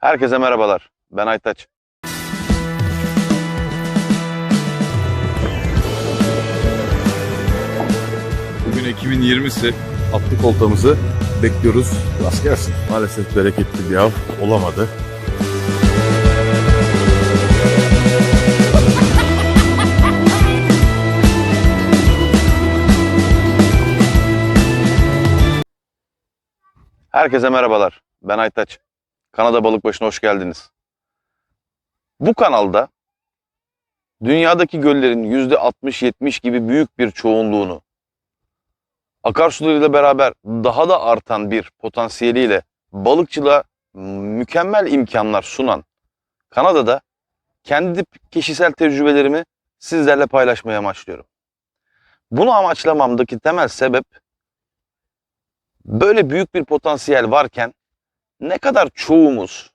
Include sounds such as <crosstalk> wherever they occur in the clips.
Herkese merhabalar. Ben Aytaç. Bugün Ekim'in 20'si. Atlık oltamızı bekliyoruz. Rast gelsin. Maalesef bereketli bir av olamadı. Herkese merhabalar. Ben Aytaç. Kanada Balıkbaşı'na hoş geldiniz. Bu kanalda dünyadaki göllerin %60-70 gibi büyük bir çoğunluğunu akarsularıyla beraber daha da artan bir potansiyeliyle balıkçılığa mükemmel imkanlar sunan Kanada'da kendi kişisel tecrübelerimi sizlerle paylaşmaya amaçlıyorum. Bunu amaçlamamdaki temel sebep böyle büyük bir potansiyel varken ne kadar çoğumuz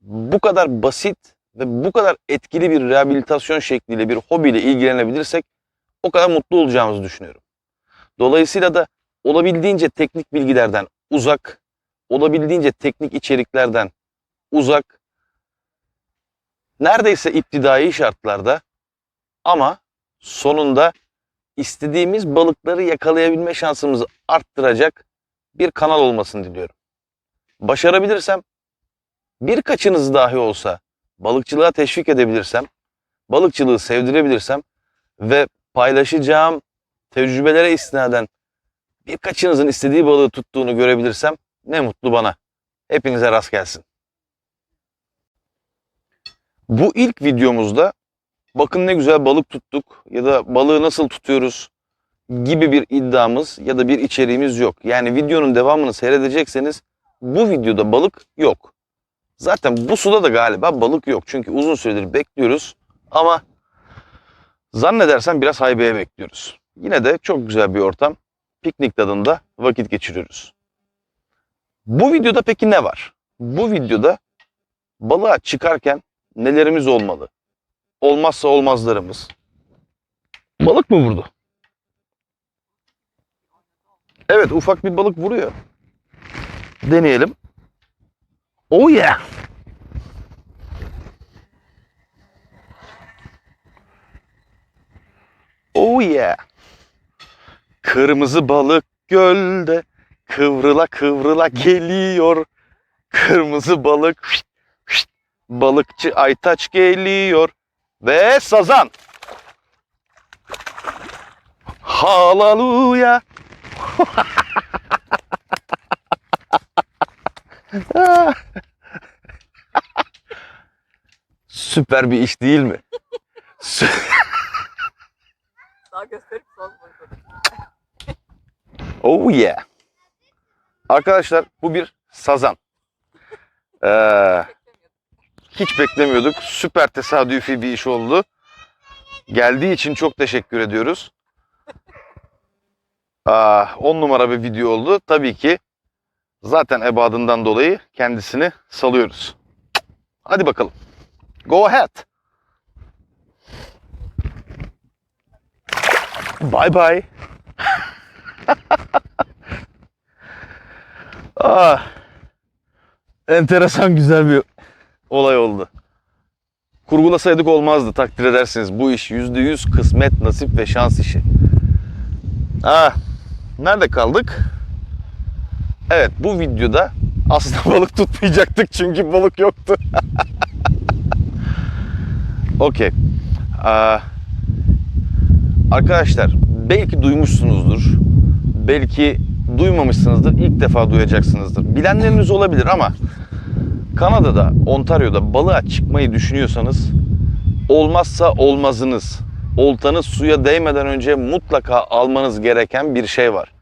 bu kadar basit ve bu kadar etkili bir rehabilitasyon şekliyle bir hobiyle ilgilenebilirsek o kadar mutlu olacağımızı düşünüyorum. Dolayısıyla da olabildiğince teknik bilgilerden uzak, olabildiğince teknik içeriklerden uzak, neredeyse iptidai şartlarda ama sonunda istediğimiz balıkları yakalayabilme şansımızı arttıracak bir kanal olmasını diliyorum. Başarabilirsem birkaçınız dahi olsa balıkçılığa teşvik edebilirsem, balıkçılığı sevdirebilirsem ve paylaşacağım tecrübelere istinaden birkaçınızın istediği balığı tuttuğunu görebilirsem ne mutlu bana. Hepinize rast gelsin. Bu ilk videomuzda bakın ne güzel balık tuttuk ya da balığı nasıl tutuyoruz gibi bir iddiamız ya da bir içeriğimiz yok. Yani videonun devamını seyredecekseniz bu videoda balık yok. Zaten bu suda da galiba balık yok. Çünkü uzun süredir bekliyoruz ama zannedersem biraz haybeye bekliyoruz. Yine de çok güzel bir ortam. Piknik tadında vakit geçiriyoruz. Bu videoda peki ne var? Bu videoda balığa çıkarken nelerimiz olmalı? Olmazsa olmazlarımız. Balık mı vurdu? Evet ufak bir balık vuruyor. Deneyelim. Oh yeah. Oh yeah. Kırmızı balık gölde kıvrıla kıvrıla geliyor. Kırmızı balık şşt, şşt, balıkçı Aytaç geliyor. Ve sazan. Hallelujah. <laughs> Süper bir iş değil mi? Daha gösterip oh yeah. Arkadaşlar bu bir sazan. Ee, hiç beklemiyorduk. Süper tesadüfi bir iş oldu. Geldiği için çok teşekkür ediyoruz. Aa, 10 numara bir video oldu. Tabii ki zaten ebadından dolayı kendisini salıyoruz. Hadi bakalım. Go ahead. Bye bye. <laughs> ah, enteresan güzel bir olay oldu. Kurgulasaydık olmazdı takdir edersiniz. Bu iş yüzde yüz kısmet, nasip ve şans işi. Ah, nerede kaldık? Evet bu videoda aslında <laughs> balık tutmayacaktık çünkü balık yoktu. <laughs> Okey. Aa, Arkadaşlar belki duymuşsunuzdur. Belki duymamışsınızdır. ilk defa duyacaksınızdır. Bilenleriniz olabilir ama Kanada'da, Ontario'da balığa çıkmayı düşünüyorsanız olmazsa olmazınız. Oltanız suya değmeden önce mutlaka almanız gereken bir şey var.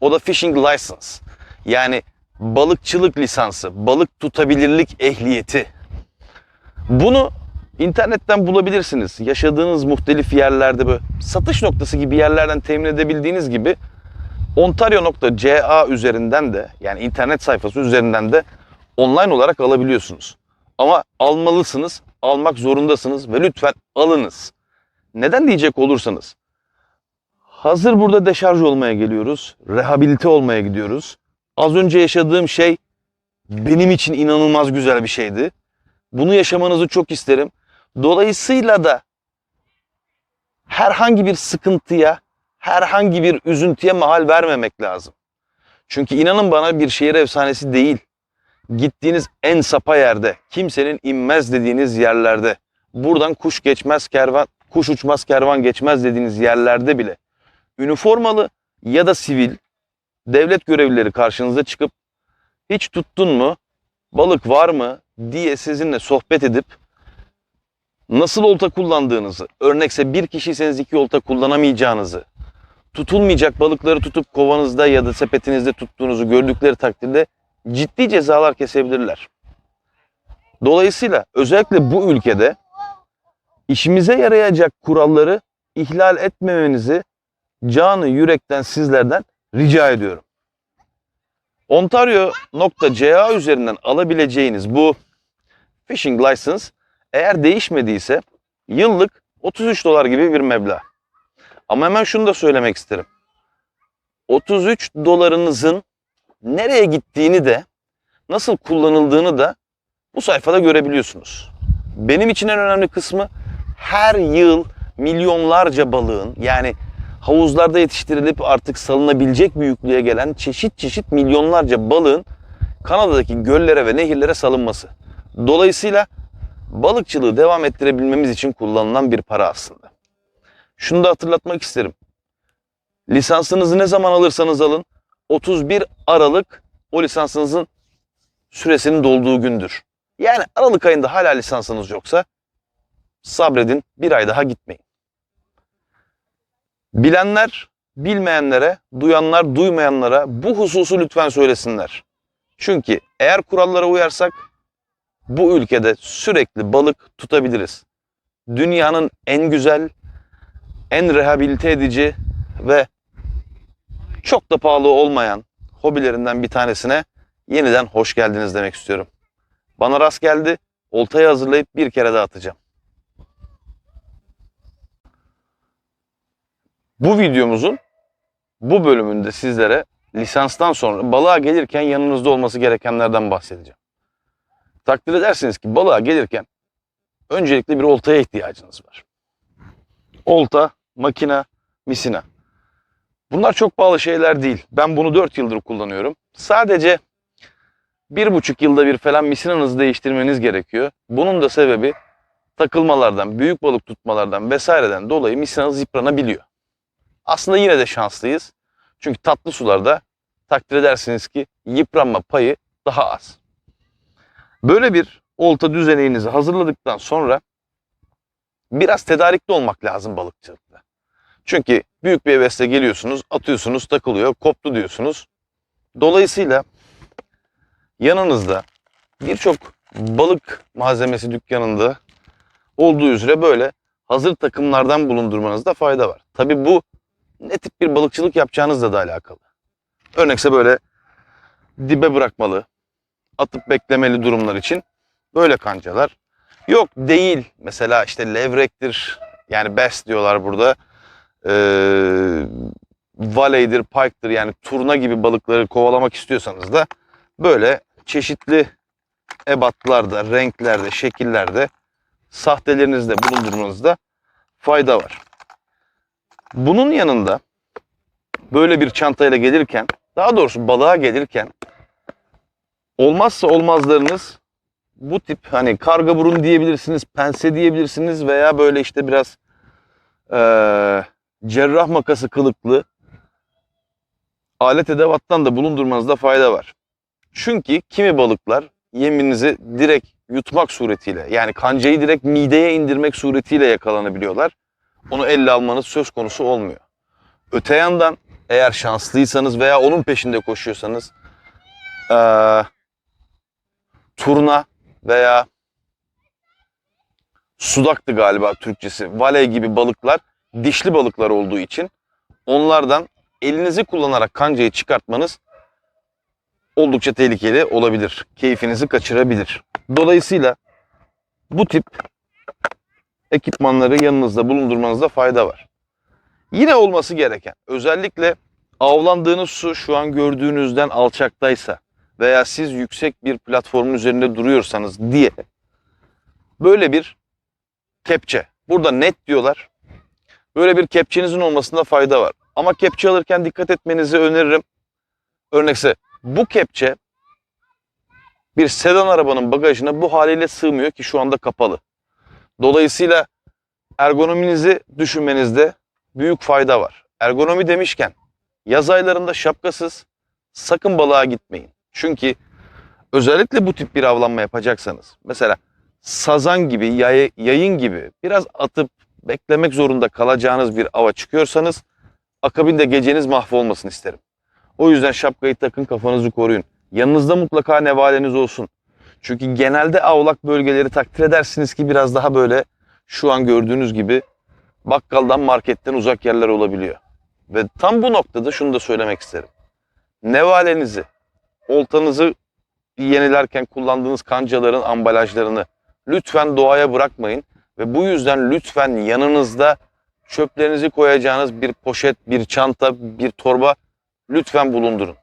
O da fishing license. Yani balıkçılık lisansı, balık tutabilirlik ehliyeti. Bunu İnternetten bulabilirsiniz. Yaşadığınız muhtelif yerlerde böyle satış noktası gibi yerlerden temin edebildiğiniz gibi ontario.ca üzerinden de yani internet sayfası üzerinden de online olarak alabiliyorsunuz. Ama almalısınız, almak zorundasınız ve lütfen alınız. Neden diyecek olursanız hazır burada deşarj olmaya geliyoruz, rehabilite olmaya gidiyoruz. Az önce yaşadığım şey benim için inanılmaz güzel bir şeydi. Bunu yaşamanızı çok isterim. Dolayısıyla da herhangi bir sıkıntıya, herhangi bir üzüntüye mahal vermemek lazım. Çünkü inanın bana bir şehir efsanesi değil. Gittiğiniz en sapa yerde, kimsenin inmez dediğiniz yerlerde, buradan kuş geçmez kervan, kuş uçmaz kervan geçmez dediğiniz yerlerde bile üniformalı ya da sivil devlet görevlileri karşınıza çıkıp hiç tuttun mu, balık var mı diye sizinle sohbet edip nasıl olta kullandığınızı, örnekse bir kişiyseniz iki olta kullanamayacağınızı, tutulmayacak balıkları tutup kovanızda ya da sepetinizde tuttuğunuzu gördükleri takdirde ciddi cezalar kesebilirler. Dolayısıyla özellikle bu ülkede işimize yarayacak kuralları ihlal etmemenizi canı yürekten sizlerden rica ediyorum. Ontario.ca üzerinden alabileceğiniz bu fishing license eğer değişmediyse yıllık 33 dolar gibi bir meblağ. Ama hemen şunu da söylemek isterim. 33 dolarınızın nereye gittiğini de nasıl kullanıldığını da bu sayfada görebiliyorsunuz. Benim için en önemli kısmı her yıl milyonlarca balığın yani havuzlarda yetiştirilip artık salınabilecek büyüklüğe gelen çeşit çeşit milyonlarca balığın Kanada'daki göllere ve nehirlere salınması. Dolayısıyla balıkçılığı devam ettirebilmemiz için kullanılan bir para aslında. Şunu da hatırlatmak isterim. Lisansınızı ne zaman alırsanız alın 31 Aralık o lisansınızın süresinin dolduğu gündür. Yani Aralık ayında hala lisansınız yoksa sabredin bir ay daha gitmeyin. Bilenler bilmeyenlere, duyanlar duymayanlara bu hususu lütfen söylesinler. Çünkü eğer kurallara uyarsak bu ülkede sürekli balık tutabiliriz. Dünyanın en güzel, en rehabilite edici ve çok da pahalı olmayan hobilerinden bir tanesine yeniden hoş geldiniz demek istiyorum. Bana rast geldi, oltayı hazırlayıp bir kere daha atacağım. Bu videomuzun bu bölümünde sizlere lisanstan sonra balığa gelirken yanınızda olması gerekenlerden bahsedeceğim. Takdir edersiniz ki balığa gelirken öncelikle bir oltaya ihtiyacınız var. Olta, makina, misina. Bunlar çok pahalı şeyler değil. Ben bunu 4 yıldır kullanıyorum. Sadece bir buçuk yılda bir falan misinanızı değiştirmeniz gerekiyor. Bunun da sebebi takılmalardan, büyük balık tutmalardan vesaireden dolayı misinanız yıpranabiliyor. Aslında yine de şanslıyız. Çünkü tatlı sularda takdir edersiniz ki yıpranma payı daha az. Böyle bir olta düzeneğinizi hazırladıktan sonra biraz tedarikli olmak lazım balıkçılıkta. Çünkü büyük bir hevesle geliyorsunuz, atıyorsunuz, takılıyor, koptu diyorsunuz. Dolayısıyla yanınızda birçok balık malzemesi dükkanında olduğu üzere böyle hazır takımlardan bulundurmanızda fayda var. Tabi bu ne tip bir balıkçılık yapacağınızla da alakalı. Örnekse böyle dibe bırakmalı, atıp beklemeli durumlar için böyle kancalar. Yok değil mesela işte levrektir yani bass diyorlar burada. Ee, valeydir, pike'dır yani turna gibi balıkları kovalamak istiyorsanız da böyle çeşitli ebatlarda, renklerde, şekillerde sahtelerinizde bulundurmanızda fayda var. Bunun yanında böyle bir çantayla gelirken, daha doğrusu balığa gelirken olmazsa olmazlarınız bu tip hani karga burun diyebilirsiniz, pense diyebilirsiniz veya böyle işte biraz eee, cerrah makası kılıklı alet edevattan da bulundurmanızda fayda var. Çünkü kimi balıklar yeminizi direkt yutmak suretiyle yani kancayı direkt mideye indirmek suretiyle yakalanabiliyorlar. Onu elle almanız söz konusu olmuyor. Öte yandan eğer şanslıysanız veya onun peşinde koşuyorsanız eee, turna veya sudaktı galiba Türkçesi. Vale gibi balıklar dişli balıklar olduğu için onlardan elinizi kullanarak kancayı çıkartmanız oldukça tehlikeli olabilir. Keyfinizi kaçırabilir. Dolayısıyla bu tip ekipmanları yanınızda bulundurmanızda fayda var. Yine olması gereken özellikle avlandığınız su şu an gördüğünüzden alçaktaysa veya siz yüksek bir platformun üzerinde duruyorsanız diye böyle bir kepçe. Burada net diyorlar. Böyle bir kepçenizin olmasında fayda var. Ama kepçe alırken dikkat etmenizi öneririm. Örnekse bu kepçe bir sedan arabanın bagajına bu haliyle sığmıyor ki şu anda kapalı. Dolayısıyla ergonominizi düşünmenizde büyük fayda var. Ergonomi demişken yaz aylarında şapkasız sakın balığa gitmeyin. Çünkü özellikle bu tip bir avlanma yapacaksanız mesela sazan gibi, yay- yayın gibi biraz atıp beklemek zorunda kalacağınız bir ava çıkıyorsanız akabinde geceniz mahvolmasın isterim. O yüzden şapkayı takın kafanızı koruyun. Yanınızda mutlaka nevaleniz olsun. Çünkü genelde avlak bölgeleri takdir edersiniz ki biraz daha böyle şu an gördüğünüz gibi bakkaldan marketten uzak yerler olabiliyor. Ve tam bu noktada şunu da söylemek isterim. Nevalenizi, oltanızı yenilerken kullandığınız kancaların ambalajlarını lütfen doğaya bırakmayın. Ve bu yüzden lütfen yanınızda çöplerinizi koyacağınız bir poşet, bir çanta, bir torba lütfen bulundurun.